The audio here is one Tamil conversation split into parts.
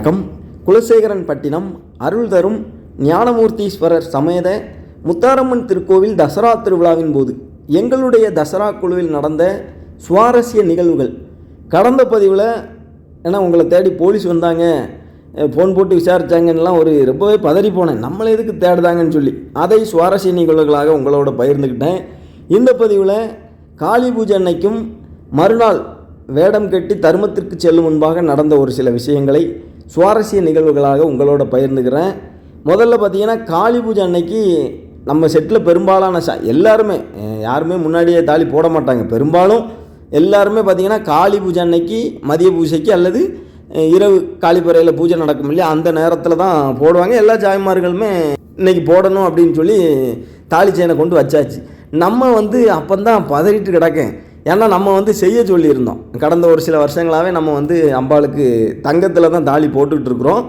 வணக்கம். குலசேகரன் பட்டினம் அருள் தரும் ஞானமூர்த்தீஸ்வரர் சமேத முத்தாரம்மன் திருக்கோவில் தசரா திருவிழாவின் போது எங்களுடைய தசரா குழுவில் நடந்த சுவாரஸ்ய நிகழ்வுகள். கடந்த பதிவில் ஏன்னா உங்களை தேடி போலீஸ் வந்தாங்க ஃபோன் போட்டு விசாரித்தாங்கன்னெலாம் ஒரு ரொம்பவே பதறி போனேன். நம்மளை எதுக்கு தேடுதாங்கன்னு சொல்லி. அதை சுவாரஸ்ய நிகழ்வுகளாக உங்களோட பகிர்ந்துக்கிட்டேன். இந்த பதிவில் காளி பூஜை அன்னைக்கும் மறுநாள் வேடம் கட்டி தர்மத்திற்கு செல்லும் முன்பாக நடந்த ஒரு சில விஷயங்களை சுவாரஸ்ய நிகழ்வுகளாக உங்களோட பகிர்ந்துக்கிறேன். முதல்ல பார்த்தீங்கன்னா காளி பூஜை அன்னைக்கு நம்ம செட்டில் பெரும்பாலான சா எல்லாருமே யாருமே முன்னாடியே தாலி போட மாட்டாங்க. பெரும்பாலும் எல்லாருமே பார்த்தீங்கன்னா காளி பூஜை அன்னைக்கு மதிய பூஜைக்கு அல்லது இரவு காளிப்பறையில் பூஜை நடக்கும் இல்லையா அந்த நேரத்தில் தான் போடுவாங்க. எல்லா ஜாய்மார்களுமே இன்னைக்கு போடணும் அப்படின்னு சொல்லி தாலி செயினை கொண்டு வச்சாச்சு. நம்ம வந்து அப்போ தான் பதறிட்டு கிடக்கேன். ஏன்னா நம்ம வந்து செய்ய சொல்லியிருந்தோம். கடந்த ஒரு சில வருஷங்களாகவே நம்ம வந்து அம்பாளுக்கு தங்கத்தில் தான் தாலி போட்டுக்கிட்டு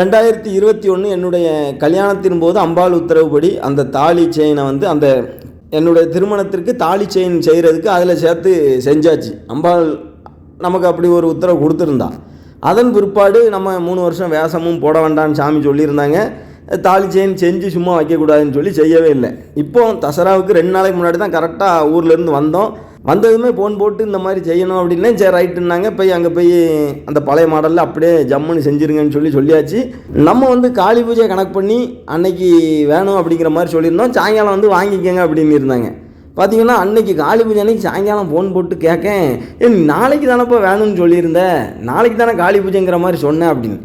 ரெண்டாயிரத்தி இருபத்தி ஒன்று என்னுடைய கல்யாணத்தின் போது அம்பாள் உத்தரவுப்படி அந்த தாலி செயினை வந்து அந்த என்னுடைய திருமணத்திற்கு தாலி செயின் செய்கிறதுக்கு அதில் சேர்த்து செஞ்சாச்சு. அம்பாள் நமக்கு அப்படி ஒரு உத்தரவு கொடுத்துருந்தா. அதன் பிற்பாடு நம்ம மூணு வருஷம் வேஷமும் போட வேண்டாம்னு சாமி சொல்லியிருந்தாங்க. தாலி செயின் செஞ்சு சும்மா வைக்கக்கூடாதுன்னு சொல்லி செய்யவே இல்லை. இப்போ தசராவுக்கு ரெண்டு நாளைக்கு முன்னாடி தான் கரெக்டாக ஊர்லேருந்து வந்தோம். வந்ததுமே ஃபோன் போட்டு இந்த மாதிரி செய்யணும் அப்படின்னே சரி ரைட்டுன்னாங்க போய் அங்கே போய் அந்த பழைய மாடலில் அப்படியே ஜம்முன்னு செஞ்சிருங்கன்னு சொல்லி சொல்லியாச்சு. நம்ம வந்து காளி பூஜையை கணக்கு பண்ணி அன்னைக்கு வேணும் அப்படிங்கிற மாதிரி சொல்லியிருந்தோம். சாயங்காலம் வந்து வாங்கிக்கங்க அப்படின்னு இருந்தாங்க. பார்த்தீங்கன்னா அன்னைக்கு காளி பூஜை அன்னைக்கு சாயங்காலம் ஃபோன் போட்டு கேட்கேன் ஏ நாளைக்கு தானேப்பா வேணும்னு சொல்லியிருந்தேன் நாளைக்கு தானே காளி பூஜைங்கிற மாதிரி சொன்னேன் அப்படின்னு.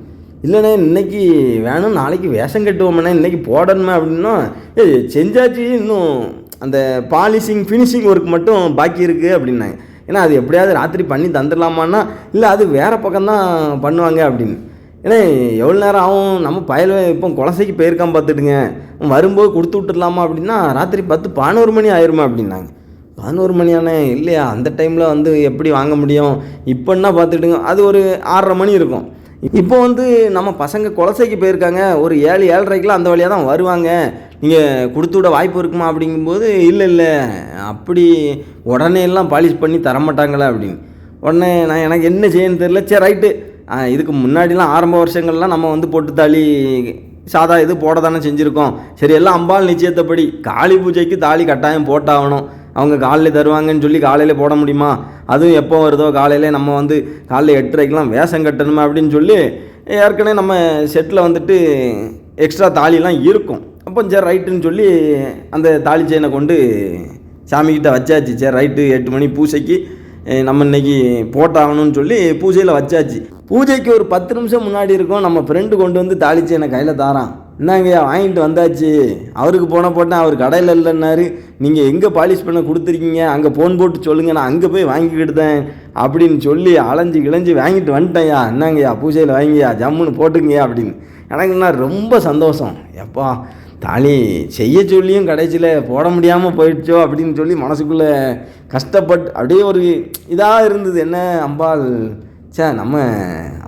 இல்லைண்ணே இன்னைக்கு வேணும். நாளைக்கு வேஷம் கட்டுவோம்ண்ணே. இன்னைக்கு போடணுமே அப்படின்னா ஏ செஞ்சாச்சு. இன்னும் அந்த பாலிஷிங் ஃபினிஷிங் ஒர்க் மட்டும் பாக்கி இருக்குது அப்படின்னாங்க. ஏன்னா அது எப்படியாவது ராத்திரி பண்ணி தந்துடலாமான்னா இல்லை அது வேறு பக்கம்தான் பண்ணுவாங்க அப்படின்னு. ஏன்னா எவ்வளோ நேரம் ஆகும்? நம்ம பயல இப்போ குலசைக்கு போயிருக்கான் பார்த்துட்டுங்க வரும்போது கொடுத்து விட்டுடலாமா அப்படின்னா ராத்திரி பத்து பதினோரு மணி ஆயிருமா அப்படின்னாங்க. பதினோரு மணியானே இல்லையா? அந்த டைமில் வந்து எப்படி வாங்க முடியும்? இப்போன்னா பார்த்துட்டுங்க அது ஒரு ஆறரை மணி இருக்கும். இப்போ வந்து நம்ம பசங்க குலசைக்கு போயிருக்காங்க. ஒரு ஏழு ஏழரைக்கெலாம் அந்த வழியாக தான் வருவாங்க. நீங்கள் கொடுத்து விட வாய்ப்பு இருக்குமா அப்படிங்கும்போது இல்லை இல்லை. அப்படி உடனே எல்லாம் பாலிஷ் பண்ணி தரமாட்டாங்களா? அப்படின்னு. உடனே நான் எனக்கு என்ன செய்யணும்னு தெரியல. சரி ரைட்டு. இதுக்கு முன்னாடிலாம் ஆரம்ப வருஷங்கள்லாம் நம்ம வந்து பொட்டு தாலி சாதா இது போட தானே செஞ்சுருக்கோம். சரி எல்லாம் அம்பாள் நிச்சயத்தப்படி காளி பூஜைக்கு தாலி கட்டாயம் போட்டாகணும். அவங்க காலையில் தருவாங்கன்னு சொல்லி காலையில் போட முடியுமா? அதுவும் எப்போ வருதோ காலையிலே நம்ம வந்து காலையில் எட்டரைக்கெலாம் வேஷம் கட்டணுமா அப்படின்னு சொல்லி ஏற்கனவே நம்ம செட்டில் வந்துட்டு எக்ஸ்ட்ரா தாலிலாம் இருக்கும். அப்போ சரி ரைட்டுன்னு சொல்லி அந்த தாலி செயினை கொண்டு சாமிக்கிட்ட வச்சாச்சு சரி. ரைட்டு எட்டு மணி பூஜைக்கு நம்ம இன்னைக்கு போட்டாகணும்னு சொல்லி பூஜையில் வச்சாச்சு. பூஜைக்கு ஒரு பத்து நிமிஷம் முன்னாடி இருக்கும். நம்ம ஃப்ரெண்டு கொண்டு வந்து தாலி செயினை கையில் தாரான். என்னங்கய்யா வாங்கிட்டு வந்தாச்சு. அவருக்கு போன போட்டேன். அவர் கடையில் இல்லைன்னாரு. நீங்கள் எங்கே பாலிஷ் பண்ண கொடுத்துருக்கீங்க? அங்கே ஃபோன் போட்டு சொல்லுங்கள் நான் அங்கே போய் வாங்கிக்கிட்டேன் அப்படின்னு சொல்லி அலைஞ்சு கிளைஞ்சி வாங்கிட்டு வந்துட்டேன்யா. என்னங்கய்யா பூஜையில் வாங்கியா ஜம்முன்னு போட்டுங்கய்யா அப்படின்னு. எனக்குன்னா ரொம்ப சந்தோஷம். எப்பா தாலி செய்ய சொல்லியும் கடைசியில் போட முடியாமல் போயிடுச்சோ அப்படின்னு சொல்லி மனசுக்குள்ளே கஷ்டப்பட்டு அப்படியே ஒரு இதாக இருந்தது. என்ன அம்பாள்? சே நம்ம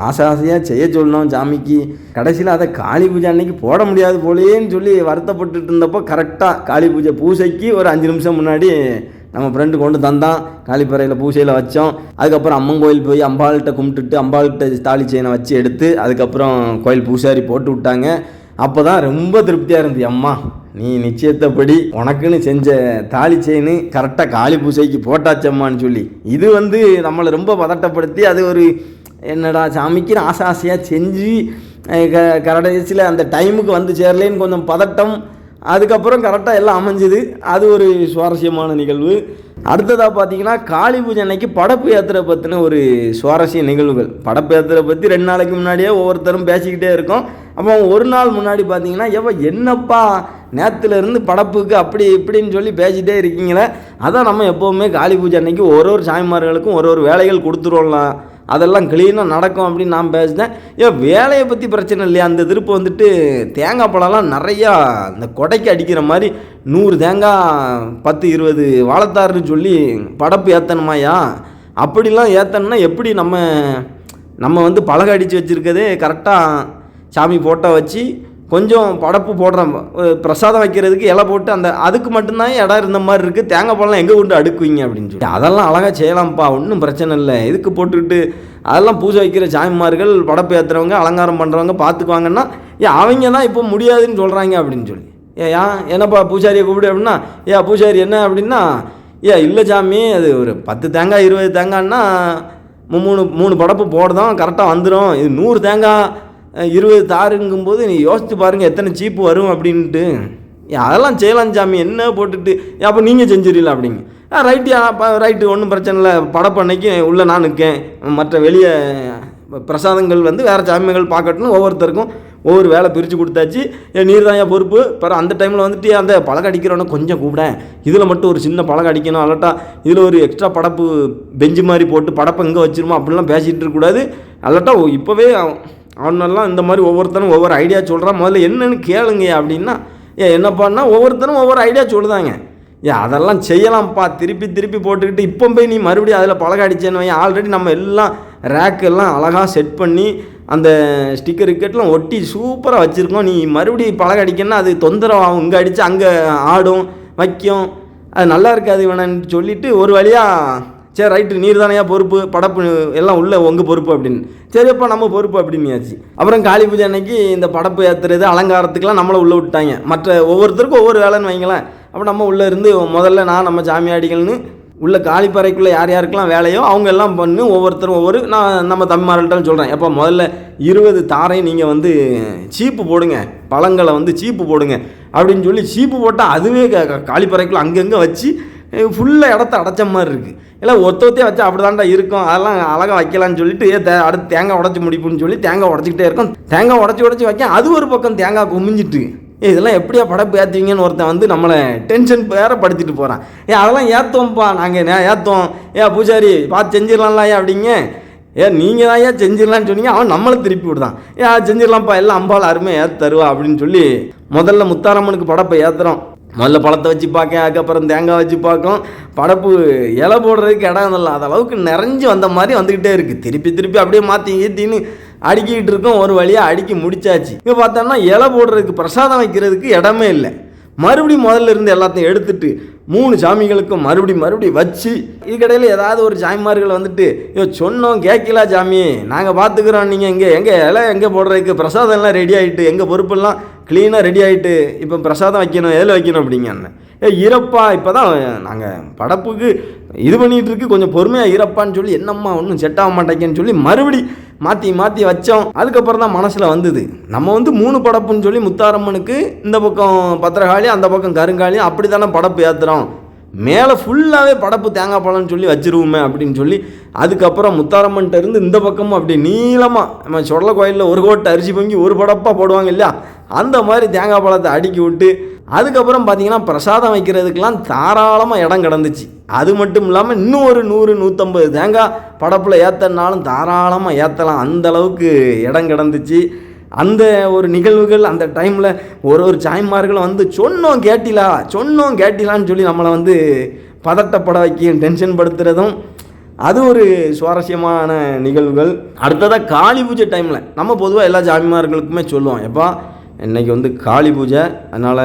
ஆசை ஆசையாக செய்ய சொல்லணும் சாமிக்கு. கடைசியில் அதை காளி பூஜை அன்னைக்கு போட முடியாது போலேன்னு சொல்லி வருத்தப்பட்டுட்டு இருந்தப்போ கரெக்டாக காளி பூஜை பூஜைக்கு ஒரு அஞ்சு நிமிஷம் முன்னாடி நம்ம ஃப்ரெண்டு கொண்டு தந்தான். காளிப்பறையில் பூசையில் வச்சோம். அதுக்கப்புறம் அம்மன் கோயில் போய் அம்பாள்கிட்ட கும்பிட்டுட்டு அம்பாள்கிட்ட தாலி செயினை வச்சு எடுத்து அதுக்கப்புறம் கோயில் பூசாரி போட்டு விட்டாங்க. அப்போ தான் ரொம்ப திருப்தியாக இருந்துச்சு அம்மா நீ நிச்சயத்தப்படி உனக்குன்னு செஞ்ச தாலி செயின் கரெக்டாக காளி பூஜைக்கு போட்டாச்சம்மான்னு சொல்லி. இது வந்து நம்மளை ரொம்ப பதட்டப்படுத்தி அது ஒரு என்னடா சாமிக்கு ஆசை ஆசையாக செஞ்சு க கடைசியில் அந்த டைமுக்கு வந்து சேரலேன்னு கொஞ்சம் பதட்டம். அதுக்கப்புறம் கரெக்டாக எல்லாம் அமைஞ்சுது. அது ஒரு சுவாரஸ்யமான நிகழ்வு. அடுத்ததாக பார்த்தீங்கன்னா காளி பூஜை அன்னைக்கு படப்பு யாத்திரை பற்றின ஒரு சுவாரஸ்ய நிகழ்வுகள். படப்பு யாத்திரை பற்றி ரெண்டு நாளைக்கு முன்னாடியே ஒவ்வொருத்தரும் பேசிக்கிட்டே இருக்கோம். அப்போ ஒரு நாள் முன்னாடி பார்த்தீங்கன்னா எவ்வளோ என்னப்பா? நேத்துல இருந்து படப்புக்கு அப்படி இப்படின்னு சொல்லி பேசிகிட்டே இருக்கீங்களே? அதான் நம்ம எப்போவுமே காளி பூஜை அன்னைக்கு ஒரு ஒரு சாமிமார்களுக்கும் ஒரு ஒரு வேலைகள் கொடுத்துருவோம்லாம் அதெல்லாம் க்ளீனாக நடக்கும் அப்படின்னு நான் பேசினேன். ஏன் வேலையை பற்றி பிரச்சனை இல்லையா? அந்த திருப்பு வந்துட்டு தேங்காய் பழம்லாம் நிறையா இந்த கொடைக்கு அடிக்கிற மாதிரி நூறு தேங்காய் பத்து இருபது வாழைத்தாருன்னு சொல்லி படப்பு ஏற்றணுமாயா அப்படிலாம் ஏற்றணும்னா எப்படி நம்ம நம்ம வந்து பழக அடித்து வச்சுருக்கதே கரெக்டாக சாமி ஃபோட்டோ வச்சு கொஞ்சம் படப்பு போடுற பிரசாதம் வைக்கிறதுக்கு இலை போட்டு அந்த அதுக்கு மட்டும்தான் இடம் இருந்த மாதிரி இருக்குது தேங்காய் பழம் எங்கே கொண்டு அடுக்குவீங்க அப்படின்னு சொல்லி அதெல்லாம் அழகாக செய்யலாம்ப்பா ஒன்றும் பிரச்சனை இல்லை. எதுக்கு போட்டுக்கிட்டு அதெல்லாம் பூஜை வைக்கிற சாமிமார்கள் படப்பு ஏற்றுறவங்க அலங்காரம் பண்ணுறவங்க பார்த்துக்குவாங்கன்னா ஏன் அவங்க தான் இப்போ முடியாதுன்னு சொல்கிறாங்க அப்படின்னு சொல்லி. ஏ ஏன் என்னப்பா பூஜாரியை கூப்பிடு அப்படின்னா ஏ பூஜாரி என்ன அப்படின்னா ஏ இல்லை சாமி அது ஒரு பத்து தேங்காய் இருபது தேங்காய்னா மூணு மூணு படப்பு போடுறோம் கரெக்டாக வந்துடும் இது நூறு தேங்காய் இருபது தாருங்கும்போது நீ யோசித்து பாருங்கள் எத்தனை சீப்பு வரும் அப்படின்ட்டு. அதெல்லாம் செய்யலாம் சாமி என்ன போட்டுட்டு அப்போ நீங்கள் செஞ்சிடல அப்படிங்க ரைட்டு ரைட்டு ஒன்றும் பிரச்சனை இல்லை. படப்பு உள்ளே நான் நிற்கேன் மற்ற வெளியே பிரசாதங்கள் வந்து வேறு சாமிகள் பார்க்கட்டுன்னு ஒவ்வொருத்தருக்கும் ஒவ்வொரு வேலை பிரித்து கொடுத்தாச்சு. என் நீர் தான் பொறுப்பு. பிறகு அந்த டைமில் வந்துட்டு அந்த பழக அடிக்கிறவனை கொஞ்சம் கூப்பிடேன். இதில் மட்டும் ஒரு சின்ன பழக அடிக்கணும் அலட்டா. இதில் ஒரு எக்ஸ்ட்ரா படப்பு பெஞ்சு மாதிரி போட்டு படப்பை இங்கே வச்சிருமோ அப்படிலாம் பேசிகிட்டு இருக்கக்கூடாது அலட்டா இப்போவே அவனெல்லாம் இந்த மாதிரி ஒவ்வொருத்தரும் ஒவ்வொரு ஐடியா சொல்கிறான் முதல்ல என்னென்னு கேளுங்க அப்படின்னா ஏ என்னப்பான்னா ஒவ்வொருத்தரும் ஒவ்வொரு ஐடியா சொல்லுதாங்க. ஏ அதெல்லாம் செய்யலாம்ப்பா. திருப்பி திருப்பி போட்டுக்கிட்டு இப்போ போய் நீ மறுபடியும் அதில் பழக அடிச்சேன்னு ஆல்ரெடி நம்ம எல்லாம் ரேக் எல்லாம் அழகாக செட் பண்ணி அந்த ஸ்டிக்கர் விக்கெட்லாம் ஒட்டி சூப்பராக வச்சுருக்கோம். நீ மறுபடியும் பழகடிக்கன்னா அது தொந்தரவாகும். இங்கே அடித்து அங்கே ஆடும் வைக்கும். அது நல்லா இருக்காது வேணான்னு சொல்லிவிட்டு ஒரு வழியாக சரி ரைட்டு நீர் தானையா பொறுப்பு? படப்பு எல்லாம் உள்ள உங்கள் பொறுப்பு அப்படின்னு. சரிப்பா நம்ம பொறுப்பு அப்படின்னியாச்சு. அப்புறம் காளி பூஜை அன்னைக்கு இந்த படப்பு ஏற்றுறது அலங்காரத்துக்கெலாம் நம்மளை உள்ளே விட்டாங்க மற்ற ஒவ்வொருத்தருக்கும் ஒவ்வொரு வேலைன்னு வைங்களேன். அப்போ நம்ம உள்ளே இருந்து முதல்ல நான் நம்ம சாமியாடிகள்னு உள்ள காலிப்பறைக்குள்ளே யார் யாருக்கெல்லாம் வேலையோ அவங்க எல்லாம் பண்ணு ஒவ்வொருத்தரும் ஒவ்வொரு நான் நம்ம தம்பிமார்கள்ட்ட சொல்கிறேன் எப்போ முதல்ல இருபது தாரை நீங்கள் வந்து சீப்பு போடுங்க. பழங்களை வந்து சீப்பு போடுங்க. அப்படின்னு சொல்லி சீப்பு போட்டால் அதுவே காளிப்பறைக்குள்ளே காலிப்பறைக்குள்ளே அங்கங்கே வச்சு ஃபுல்லாக இடத்த அடைச்ச மாதிரி இருக்குது இல்லை ஒத்த வச்சு அப்படி தாண்டா இருக்கும். அதெல்லாம் அழகாக வைக்கலாம்னு சொல்லிட்டு ஏ தே அடுத்து தேங்காய் உடச்சி முடிப்புன்னு சொல்லி தேங்காய் உடச்சிக்கிட்டே இருக்கும். தேங்காய் உடச்சி உடச்சி வைக்க அது ஒரு பக்கம் தேங்காய் குமிஞ்சிட்டு இதெல்லாம் எப்படியா படப்பு ஏற்றுவீங்கன்னு ஒருத்தன் வந்து நம்மளை டென்ஷன் வேற படுத்திட்டு போகிறான் ஏன் அதெல்லாம் ஏற்றுவோம்ப்பா நாங்கள் ஏற்றுவோம் ஏன் பூஜாரி பார்த்து செஞ்சிடலாம்ல ஏன் அப்படிங்க? ஏ நீங்கள் தான் ஏன் செஞ்சிடலான்னு சொன்னீங்க? அவன் நம்மளை திருப்பி விடுதான் ஏன் செஞ்சிடலாம்ப்பா எல்லாம் அம்பால் அருமையாக ஏற்று தருவா அப்படின்னு சொல்லி முதல்ல முத்தாரம்மனுக்கு படப்பை ஏற்றுறோம் முதல்ல பழத்தை வச்சு பார்க்க அதுக்கப்புறம் தேங்காய் வச்சு பார்க்கும். படப்பு இலை போடுறதுக்கு இடம் இல்லை அது அளவுக்கு நிறைஞ்சு வந்த மாதிரி வந்துக்கிட்டே இருக்குது திருப்பி திருப்பி அப்படியே மாற்றி ஈத்தின்னு அடுக்கிக்கிட்டு இருக்கோம் ஒரு வழியாக அடுக்கி முடிச்சாச்சு. இங்கே பார்த்தோம்னா இலை போடுறதுக்கு பிரசாதம் வைக்கிறதுக்கு இடமே இல்லை. மறுபடியும் முதல்ல இருந்து எல்லாத்தையும் எடுத்துட்டு மூணு சாமிகளுக்கும் மறுபடியும் மறுபடியும் வச்சு இதுக்கடையில் ஏதாவது ஒரு சாமிமார்கள் வந்துட்டு ஐயோ சொன்னோம் கேட்கல சாமி நாங்கள் பார்த்துக்குறோம் நீங்கள் எங்கே எங்கே இலை எங்கே போடுறதுக்கு? பிரசாதம்லாம் ரெடி ஆகிட்டு எங்கள் பொறுப்பெல்லாம் க்ளீனாக ரெடி ஆகிட்டு இப்போ பிரசாதம் வைக்கணும் எதில் வைக்கணும் அப்படிங்க அண்ணன்? ஏ இறப்பா இப்போ தான் நாங்கள் படப்புக்கு இது பண்ணிகிட்ருக்கு கொஞ்சம் பொறுமையாக இறப்பான்னு சொல்லி என்னம்மா ஒன்றும் செட் ஆக மாட்டேங்கன்னு சொல்லி மறுபடி மாற்றி மாற்றி வச்சோம். அதுக்கப்புறம் தான் மனசில் வந்தது. நம்ம வந்து மூணு படப்புன்னு சொல்லி முத்தாரம்மனுக்கு இந்த பக்கம் பத்திரகாளி அந்த பக்கம் கருங்காளி அப்படி தானே படப்பு ஏற்றுறோம் மேலே ஃபுல்லாகவே படப்பு தேங்காய் பழம்னு சொல்லி வச்சிருவோமே அப்படின்னு சொல்லி அதுக்கப்புறம் முத்தாரம்மன்ட்ட இருந்து இந்த பக்கமும் அப்படி நீளமாக நம்ம சொடல கோயிலில் ஒரு கோட்டை அரிசி பொங்கி ஒரு படப்பாக போடுவாங்க இல்லையா? அந்த மாதிரி தேங்காய் பழத்தை அடுக்கி விட்டு அதுக்கப்புறம் பார்த்தீங்கன்னா பிரசாதம் வைக்கிறதுக்கெலாம் தாராளமாக இடம் கிடந்துச்சு. அது மட்டும் இல்லாமல் இன்னும் ஒரு நூறு நூற்றம்பது தேங்காய் படப்பில் ஏற்றனாலும் தாராளமாக ஏற்றலாம் அந்த அளவுக்கு இடம் கிடந்துச்சு. அந்த ஒரு நிகழ்வுகள் அந்த டைமில் ஒரு ஒரு சாய்மார்களும் வந்து சொன்னோம் கேட்டிலா சொன்னோம் கேட்டிலான்னு சொல்லி நம்மளை வந்து பதட்டப்பட வைக்கும் டென்ஷன் படுத்துறதும் அது ஒரு சுவாரஸ்யமான நிகழ்வுகள். அடுத்ததாக காளி பூஜை டைமில் நம்ம பொதுவாக எல்லா சாமிமார்களுக்குமே சொல்லுவோம் எப்பா இன்னைக்கு வந்து காளி பூஜை. அதனால்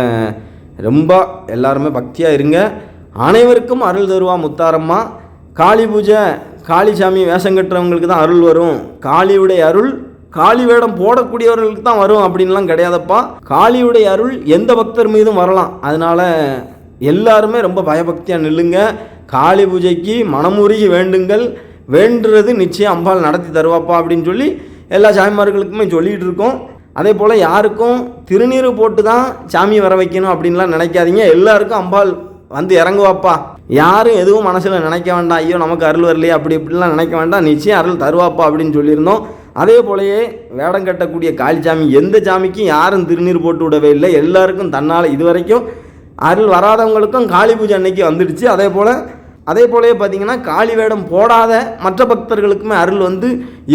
ரொம்ப எல்லாருமே பக்தியாக இருங்க. அனைவருக்கும் அருள் தருவா முத்தாரம்மா. காளி பூஜை காளி சாமி வேஷம் கட்டுறவங்களுக்கு தான் அருள் வரும். காளியுடைய அருள் காளி வேடம் போடக்கூடியவர்களுக்கு தான் வரும் அப்படின்லாம் கிடையாதப்பா. காளியுடைய அருள் எந்த பக்தர் மீதும் வரலாம். அதனால எல்லாருமே ரொம்ப பயபக்தியாக நில்லுங்க. காளி பூஜைக்கு மனமுருகி வேண்டுங்கள். வேண்டுறது நிச்சயம் அம்பாள் நடத்தி தருவாப்பா அப்படின்னு சொல்லி எல்லா சாமிமார்களுக்குமே சொல்லிகிட்டு இருக்கோம். அதே போல் யாருக்கும் திருநீறு போட்டு தான் சாமி வர வைக்கணும் அப்படின்லாம் நினைக்காதீங்க. எல்லாருக்கும் அம்பாள் வந்து இறங்குவாப்பா. யாரும் எதுவும் மனசில் நினைக்க வேண்டாம். ஐயோ நமக்கு அருள் வரலையே அப்படி இப்படிலாம் நினைக்க வேண்டாம். நிச்சயம் அருள் தருவாப்பா அப்படின்னு சொல்லியிருந்தோம். அதே போலயே வேடம் கட்டக்கூடிய காளிச்சாமி எந்த சாமிக்கும் யாரும் திருநீர் போட்டு விடவே இல்லை. எல்லாருக்கும் தன்னால் இது வரைக்கும் அருள் வராதவங்களுக்கும் காளி பூஜை அன்னைக்கு வந்துடுச்சு. அதே போல் அதே போலவே பார்த்தீங்கன்னா காளி வேடம் போடாத மற்ற பக்தர்களுக்குமே அருள் வந்து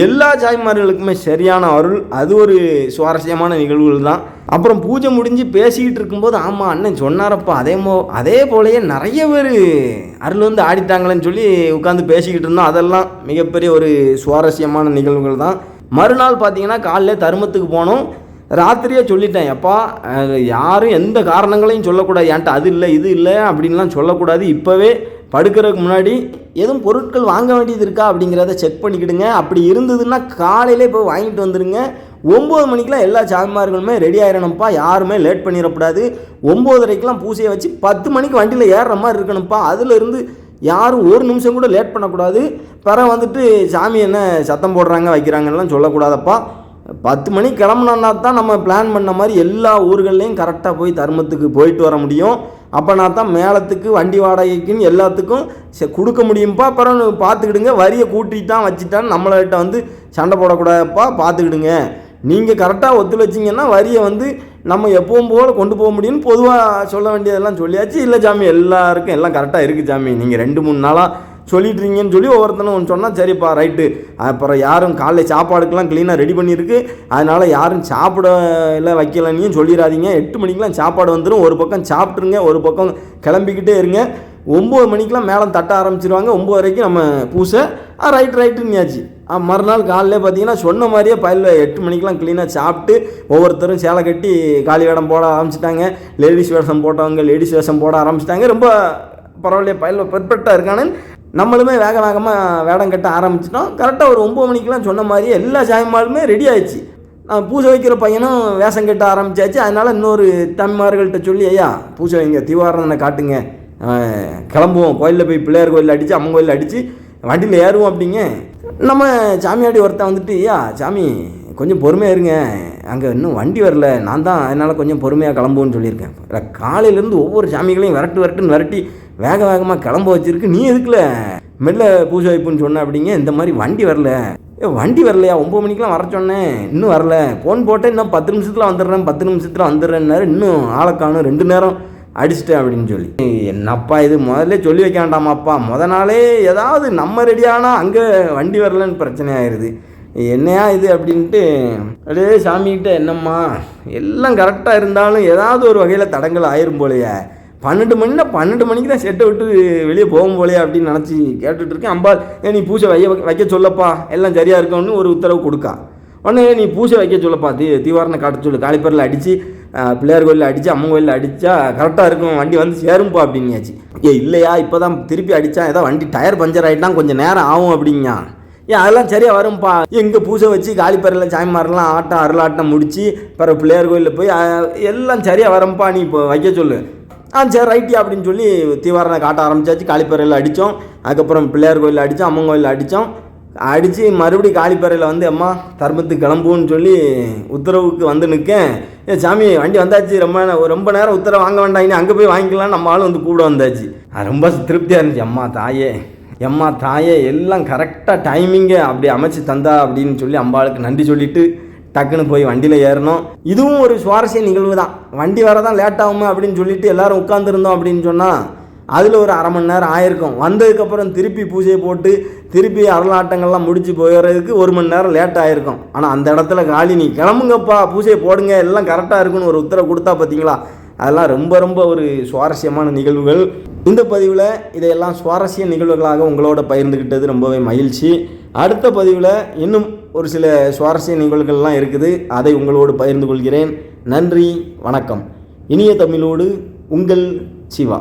எல்லா சாய்மார்களுக்குமே சரியான அருள். அது ஒரு சுவாரஸ்யமான நிகழ்வுகள் தான். அப்புறம் பூஜை முடிஞ்சு பேசிக்கிட்டு இருக்கும்போது ஆமாம் அண்ணன் சொன்னாரப்பா அதே மோ அதே போலயே நிறைய பேர் அருள் வந்து ஆடிட்டாங்களேன்னு சொல்லி உட்காந்து பேசிக்கிட்டு இருந்தோம். அதெல்லாம் மிகப்பெரிய ஒரு சுவாரஸ்யமான நிகழ்வுகள் தான். மறுநாள் பார்த்தீங்கன்னா காலைல தருமத்துக்கு போனோம். ராத்திரியே சொல்லிட்டேன் எப்பா யாரும் எந்த காரணங்களையும் சொல்லக்கூடாது. என்கிட்ட அது இல்லை இது இல்லை அப்படின்லாம் சொல்லக்கூடாது. இப்போவே படுக்கிறதுக்கு முன்னாடி எதுவும் பொருட்கள் வாங்க வேண்டியது இருக்கா அப்படிங்கிறத செக் பண்ணிக்கிடுங்க. அப்படி இருந்ததுன்னா காலையிலே போய் வாங்கிட்டு வந்துடுங்க ஒம்பது மணிக்கெலாம் எல்லா சாமிமார்களுமே ரெடி ஆயிடணும்ப்பா யாருமே லேட் பண்ணிடக்கூடாது. ஒம்போதரைக்கெலாம் பூசையை வச்சு பத்து மணிக்கு வண்டியில் ஏறுற மாதிரி இருக்கணும்ப்பா. அதிலிருந்து யாரும் ஒரு நிமிஷம் கூட லேட் பண்ணக்கூடாது. பிற வந்துட்டு சாமி என்ன சத்தம் போடுறாங்க வைக்கிறாங்கலாம் சொல்லக்கூடாதப்பா. பத்து மணிக்கு கிளம்புனோன்னா தான் நம்ம பிளான் பண்ண மாதிரி எல்லா ஊர்கள்லையும் கரெக்டாக போய் தர்மத்துக்கு போயிட்டு வர முடியும். அப்போனா தான் மேளத்துக்கு வண்டி வாடகைக்குன்னு எல்லாத்துக்கும் கொடுக்க முடியும்ப்பா அப்புறம் பார்த்துக்கிடுங்க வரியை கூட்டிட்டு தான் வச்சுட்டான்னு நம்மள்கிட்ட வந்து சண்டை போடக்கூடாதுப்பா. பார்த்துக்கிடுங்க. நீங்கள் கரெக்டாக ஒத்துழைச்சிங்கன்னா வரியை வந்து நம்ம எப்பவும் போல் கொண்டு போக முடியும்னு பொதுவாக சொல்ல வேண்டியதெல்லாம் சொல்லியாச்சு. இல்லை சாமி எல்லாருக்கும் எல்லாம் கரெக்டாக இருக்குது சாமி நீங்கள் ரெண்டு மூணு நாளாக சொல்லிட்டுருங்கன்னு சொல்லி ஒவ்வொருத்தனும் ஒன்று சொன்னால் சரிப்பா ரைட்டு. அப்புறம் யாரும் காலைல சாப்பாடுக்கெல்லாம் க்ளீனாக ரெடி பண்ணியிருக்கு. அதனால் யாரும் சாப்பிட இல்லை வைக்கலன்னையும் சொல்லிடாதீங்க எட்டு மணிக்கெலாம் சாப்பாடு வந்துடும் ஒரு பக்கம் சாப்பிட்ருங்க ஒரு பக்கம் கிளம்பிக்கிட்டே இருங்க. ஒம்பது மணிக்கெலாம் மேளம் தட்ட ஆரம்பிச்சிருவாங்க. ஒம்பது வரைக்கும் நம்ம பூசை. ரைட் ரைட்டுன்னியாச்சு ஆச்சு மறுநாள் காலையில் பார்த்தீங்கன்னா சொன்ன மாதிரியே பயில் எட்டு மணிக்கெலாம் க்ளீனாக சாப்பிட்டு ஒவ்வொருத்தரும் சேலை கட்டி காலி வேடம் போட ஆரம்பிச்சிட்டாங்க. லேடிஸ் வேஷம் போட்டவங்க லேடிஸ் வேஷம் போட ஆரம்பிச்சிட்டாங்க. ரொம்ப பரவாயில்லையே பயில் பெர்ஃபெக்டாக இருக்கானு. நம்மளுமே வேக வேகமாக வேடம் கட்ட ஆரம்பிச்சிட்டோம். கரெக்டாக ஒரு ஒம்பது மணிக்கெலாம் சொன்ன மாதிரியே எல்லா சாயமாலுமே ரெடி ஆயிடுச்சு. நான் பூஜை வைக்கிற பையனும் வேஷம் கட்ட ஆரம்பிச்சாச்சு. அதனால் இன்னொரு தமிழ்மார்கள்ட்ட சொல்லி ஐயா பூஜை வைங்க தீவாரணனை காட்டுங்க. கிளம்புவோம். கோயிலில் போய் பிள்ளையார் கோயிலில் அடித்து அம்மன் கோயிலில் அடித்து வண்டியில் ஏறுவோம் அப்படிங்க. நம்ம சாமியாடி ஒருத்தன் வந்துட்டு ஐயா சாமி கொஞ்சம் பொறுமையாக இருங்க. அங்கே இன்னும் வண்டி வரல. நான் தான் அதனால் கொஞ்சம் பொறுமையாக கிளம்புவோன்னு சொல்லியிருக்கேன். காலையிலேருந்து ஒவ்வொரு சாமிகளையும் விரட்டு விரட்டுன்னு விரட்டி வேக வேகமாக கிளம்ப வச்சுருக்கு. நீ எதுக்குல? மெல்ல பூஜை வைப்புன்னு சொன்ன அப்படிங்க. இந்த மாதிரி வண்டி வரல. ஏ வண்டி வரலையா? ஒம்பது மணிக்கெலாம் வர சொன்னேன். இன்னும் வரல. ஃபோன் போட்டேன் இன்னும் பத்து நிமிஷத்தில் வந்துடுறேன் பத்து நிமிஷத்தில் வந்துடுறேன்னாரு. இன்னும் ஆளை காணும். ரெண்டு நேரம் அடிச்சிட்டேன் அப்படின்னு சொல்லி. என்னப்பா இது? முதல்ல சொல்லி வைக்க வேண்டாமாப்பா. முத நாளே ஏதாவது நம்ம ரெடியானா அங்கே வண்டி வரலன்னு பிரச்சனை ஆயிடுது என்னையா இது அப்படின்ட்டு அப்படியே சாமிக்கிட்ட என்னம்மா? எல்லாம் கரெக்டாக இருந்தாலும் ஏதாவது ஒரு வகையில் தடங்கள் ஆயிரும் போலையே. பன்னெண்டு மணினா பன்னெண்டு மணிக்கு தான் செட்டை விட்டு வெளியே போகும் போலையே அப்படின்னு நினச்சி கேட்டுட்ருக்கேன் அம்பா அம்பாள் நீ பூஜை வைய வைக்க சொல்லப்பா. எல்லாம் சரியாக இருக்கும்னு ஒரு உத்தரவு கொடுக்கா. உடனே நீ பூஜை வைக்க சொல்லப்பா. தீ தீவாரனை காட்ட சொல்லு. காலிப்பரில் அடித்து பிள்ளையார் கோயிலில் அடித்து அம்மன் கோயிலில் அடித்தா கரெக்டாக இருக்கும் வண்டி வந்து சேரும்பா அப்படின்னியாச்சு. ஏ இல்லையா இப்போ தான் திருப்பி அடித்தா ஏதோ வண்டி டயர் பஞ்சர் ஆகிட்டான் கொஞ்சம் நேரம் ஆகும் அப்படிங்க ஏன் அதெல்லாம் சரியாக வரும்ப்பா எங்கே பூஜை வச்சு காலிப்பறையில் சாய்மாரெல்லாம் ஆட்டம் அருளாட்டம் முடித்து பிறகு பிள்ளையார் கோயிலில் போய் எல்லாம் சரியாக வரும்ப்பா நீ இப்போ வைக்க சொல்லு. ஆ சரி ரைட்டி அப்படின்னு சொல்லி தீவாரனை காட்ட ஆரம்பிச்சாச்சு. காளிப்பறையில் அடித்தோம் அதுக்கப்புறம் பிள்ளையார் கோயிலில் அடித்தோம் அம்மன் கோயிலில் அடித்தோம் அடித்து மறுபடியும் காளிப்பறையில் வந்து அம்மா தர்மத்துக்கு கிளம்புன்னு சொல்லி உத்தரவுக்கு வந்து நிற்கேன் ஏ சாமி வண்டி வந்தாச்சு ரொம்ப ரொம்ப நேரம் உத்தரவு வாங்க வேண்டாம் அங்கே போய் வாங்கிக்கலாம் நம்ம ஆளும் வந்து கூட வந்தாச்சு. அது ரொம்ப திருப்தியாக இருந்துச்சு. அம்மா தாயே எம்மா தாயே எல்லாம் கரெக்டாக டைமிங்கை அப்படி அமைச்சு தந்தா அப்படின்னு சொல்லி அம்பாளுக்கு நன்றி சொல்லிட்டு டக்குன்னு போய் வண்டியில் ஏறணும். இதுவும் ஒரு சுவாரஸ்ய நிகழ்வு தான். வண்டி வர தான் லேட் ஆகுமா அப்படின்னு சொல்லிட்டு எல்லாரும் உட்காந்துருந்தோம் அப்படின்னு சொன்னால் அதில் ஒரு அரை மணி நேரம் ஆயிருக்கும். வந்ததுக்கப்புறம் திருப்பி பூஜையை போட்டு திருப்பி அருளாட்டங்கள்லாம் முடிச்சு போயிடுறதுக்கு ஒரு மணி நேரம் லேட் ஆகிருக்கும் ஆனால் அந்த இடத்துல காலி நீ கிளம்புங்கப்பா பூஜையை போடுங்க எல்லாம் கரெக்டாக இருக்குன்னு ஒரு உத்தரவு கொடுத்தா பார்த்தீங்களா அதெல்லாம் ரொம்ப ரொம்ப ஒரு சுவாரஸ்யமான நிகழ்வுகள். இந்த பதிவில் இதையெல்லாம் சுவாரஸ்ய நிகழ்வுகளாக உங்களோட பகிர்ந்துக்கிட்டது ரொம்பவே மகிழ்ச்சி. அடுத்த பதிவில் இன்னும் ஒரு சில சுவாரஸ்ய நிகழ்வுகள்லாம் இருக்குது. அதை உங்களோடு பகிர்ந்து கொள்கிறேன். நன்றி வணக்கம். இனிய தமிழோடு உங்கள் சிவா.